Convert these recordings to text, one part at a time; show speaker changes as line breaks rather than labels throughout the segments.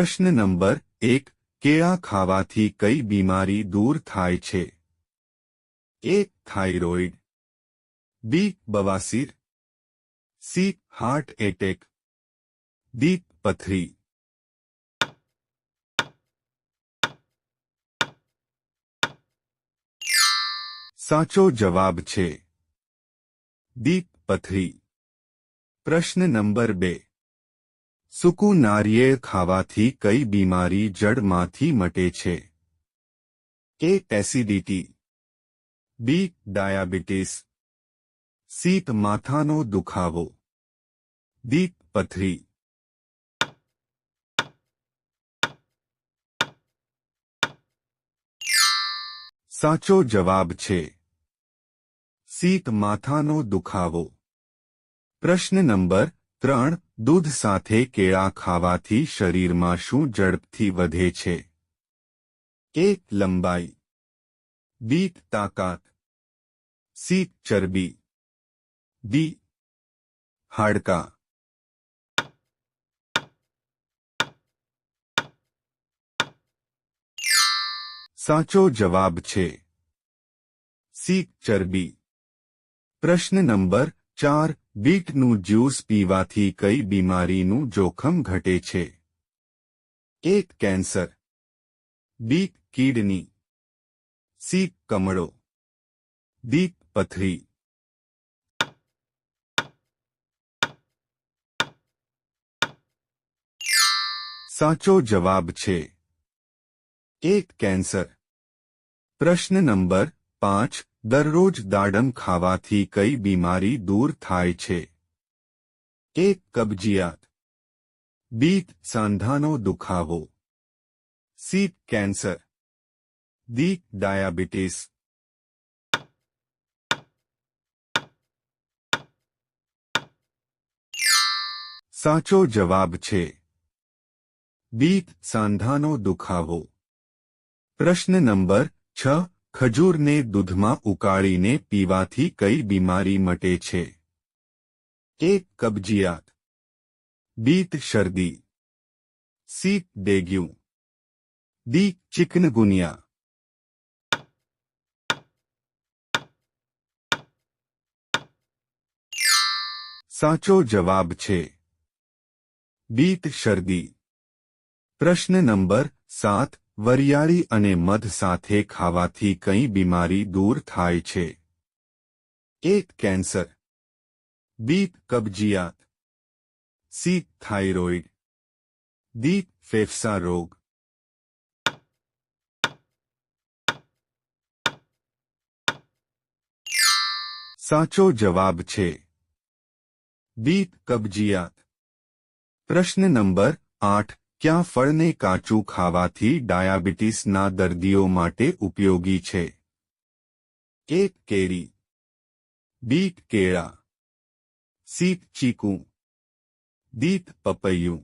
પ્રશ્ન નંબર એક કેળા ખાવાથી કઈ બીમારી દૂર થાય છે એ થાઇરોઇડ બી બવાસીર સી હાર્ટ એટેક ડી પથરી સાચો જવાબ છે દીપ પથરી પ્રશ્ન નંબર બે સૂકું નારિયેળ ખાવાથી કઈ બીમારી જડમાંથી મટે છે? એ એસિડિટી બી, ડાયાબિટીસ. સીત માથાનો દુખાવો. ડી, પથરી. સાચો જવાબ છે. સીત માથાનો દુખાવો. પ્રશ્ન નંબર ત્રણ દૂધ સાથે કેળા ખાવાથી શરીરમાં શું ઝડપથી વધે છે એક લંબાઈ બી તાકાત સી ચરબી ડી હાડકા સાચો જવાબ છે સી ચરબી પ્રશ્ન નંબર ચાર બીટનું જ્યુસ પીવાથી કઈ બીમારીનું જોખમ ઘટે છે A cancer B kidney C કમળો D પથરી સાચો જવાબ છે એક કેન્સર પ્રશ્ન નંબર પાંચ દરરોજ દાડમ ખાવાથી કઈ બીમારી દૂર થાય છે? એક કબજિયાત. બીત સાંધાનો દુખાવો. C cancer. D diabetes. સાચો જવાબ છે. બીત સાંધાનો દુખાવો. પ્રશ્ન નંબર છ ખજૂરને દૂધમાં ઉકાળીને પીવાથી કઈ બીમારી મટે છે? એક કબજિયાત. બીત શરદી. C dengue. D chikungunya. સાચો જવાબ છે. બીત શરદી. પ્રશ્ન નંબર સાત. વરિયાળી અને મધ સાથે ખાવાથી કઈ બીમારી દૂર થાય છે. A cancer. બી કબજિયાત. C thyroid. દીપ ફેફસા રોગ. સાચો જવાબ છે. બી કબજિયાત. પ્રશ્ન નંબર આઠ. ક્યાં ફળને કાચું ખાવાથી ડાયાબિટીસના દર્દીઓ માટે ઉપયોગી છે? એક કેરી, બીટ કેળા, સીત ચીકુ, દીત પપૈયું.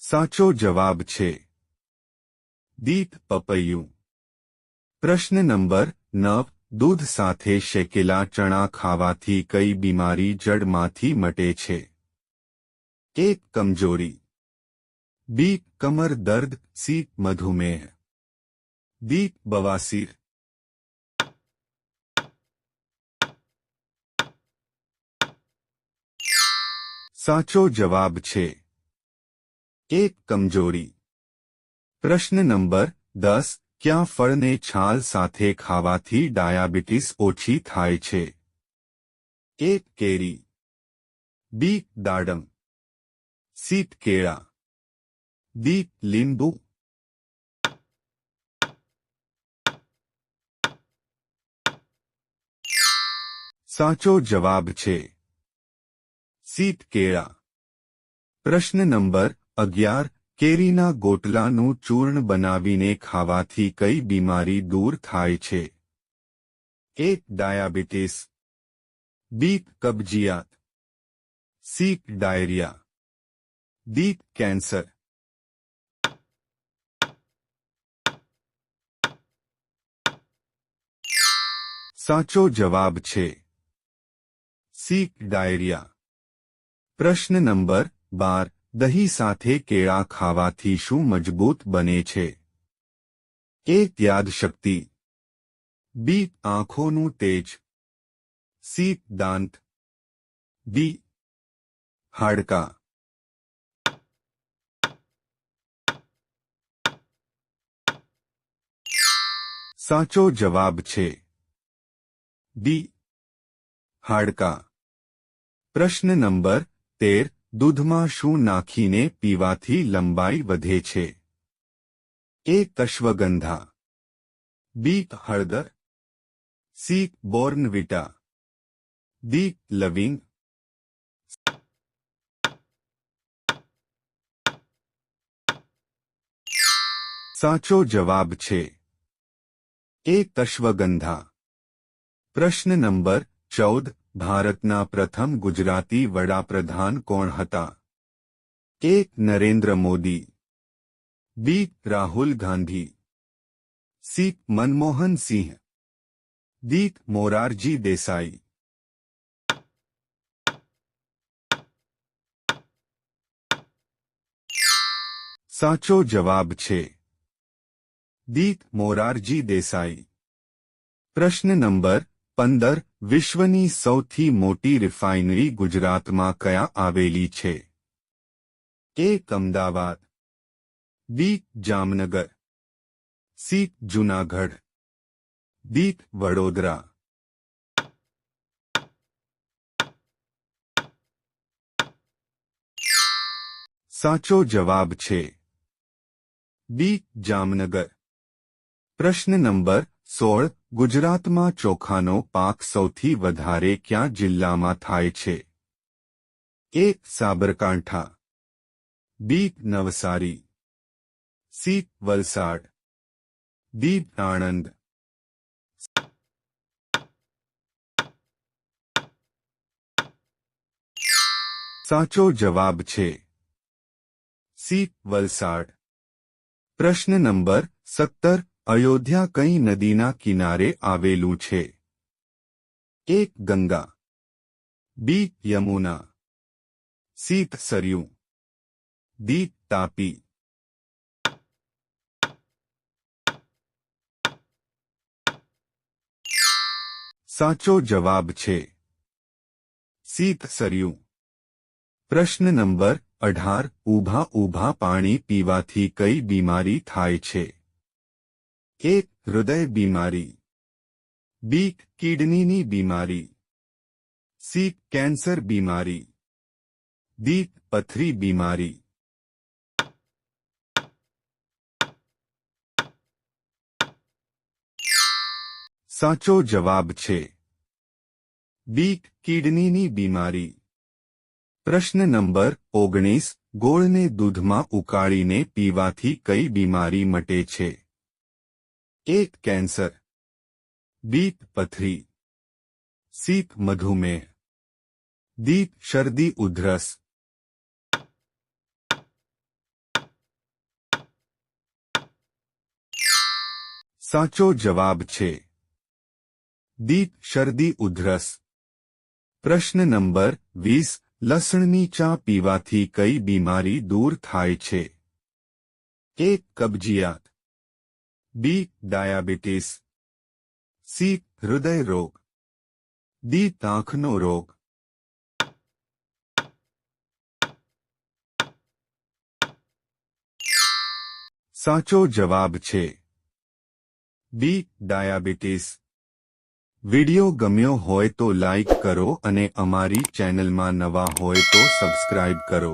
સાચો જવાબ છે, દીત પપૈયું. પ્રશ્ન નંબર નવ. દૂધ સાથે શેકેલા ચણા ખાવાથી કઈ બીમારી જડમાંથી મટે છે એક કમજોરી બી કમર દર્દ સી મધુમેહ દી બવાસીર સાચો જવાબ છે એક કમજોરી પ્રશ્ન નંબર દસ ક્યાં ફળને છાલ સાથે ખાવાથી ડાયાબિટીસ ઓછી થાય છે એક કેરી બી દાડમ સીટ કેળા દી લીંબુ સાચો જવાબ છે સીટ કેળા પ્રશ્ન નંબર અગિયાર કેરીના ગોટલાનું ચૂર્ણ બનાવીને ખાવાથી કઈ બીમારી દૂર થાય છે? A diabetes. બી, કબજિયાત. C, diarrhoea. D, cancer. સાચો જવાબ છે. C, diarrhoea. પ્રશ્ન નંબર બાર. દહીં સાથે કેળા ખાવાથી શું મજબૂત બને છે એ યાદશક્તિ બી આંખોનું તેજ સી દાંત ડી હાડકા સાચો જવાબ છે ડી હાડકા પ્રશ્ન નંબર તેર દૂધમાં શું નાખીને પીવાથી લંબાઈ વધે છે એ કશ્વગંધા બી હળદર સી બોર્નવિટા ડી લવિંગ સાચો જવાબ છે એ કશ્વગંધા પ્રશ્ન નંબર ચૌદ ભારતના પ્રથમ ગુજરાતી વડાપ્રધાન કોણ હતા A Narendra Modi B Rahul Gandhi C Manmohan Singh D Morarji Desai સાચો જવાબ છે દી મોરારજી દેસાઈ પ્રશ્ન નંબર પંદર વિશ્વની સૌથી મોટી રિફાઇનરી ગુજરાતમાં કયા આવેલી છે? A Ahmedabad, B Jamnagar, C Junagadh, D Vadodara. સાચો જવાબ છે બી જામનગર. પ્રશ્ન નંબર સોળ ગુજરાતમાં ચોખાનો પાક સૌથી વધારે ક્યાં જિલ્લામાં થાય છે A Sabarkantha B Navsari C Valsad D Anand સાચો જવાબ છે સી વલસાડ પ્રશ્ન નંબર સત્તર અયોધ્યા કઈ નદીના કિનારે આવેલું છે? એક, ગંગા. બી, યમુના. સીત સરયુ દી તાપી. સાચો જવાબ છે સીત સરયુ પ્રશ્ન નંબર અઢાર, ઊભા ઊભા પાણી પીવાથી કઈ બીમારી થાય છે? એક હૃદય બીમારી. બી કિડનીની બીમારી. સી કેન્સર બીમારી. દી પથરી બીમારી. સાચો જવાબ છે. બી કિડનીની બીમારી. પ્રશ્ન નંબર ઓગણીસ, ગોળને દૂધમાં ઉકાળીને પીવાથી કઈ બીમારી મટે છે? એક કેન્સર બી પથરી સી મધુમેહ દી શરદી ઉધરસ સાચો જવાબ છે દી શરદી ઉધરસ પ્રશ્ન નંબર વીસ લસણની ચા પીવાથી કઈ બીમારી દૂર થાય છે એક કબજિયાત બી ડાયાબિટીસ સી હૃદય રોગ ડી તાંખનો રોગ સાચો જવાબ છે બી ડાયાબિટીસ વિડિયો ગમ્યો હોય તો લાઇક કરો અને અમારી ચેનલમાં નવા હોય તો સબસ્ક્રાઇબ કરો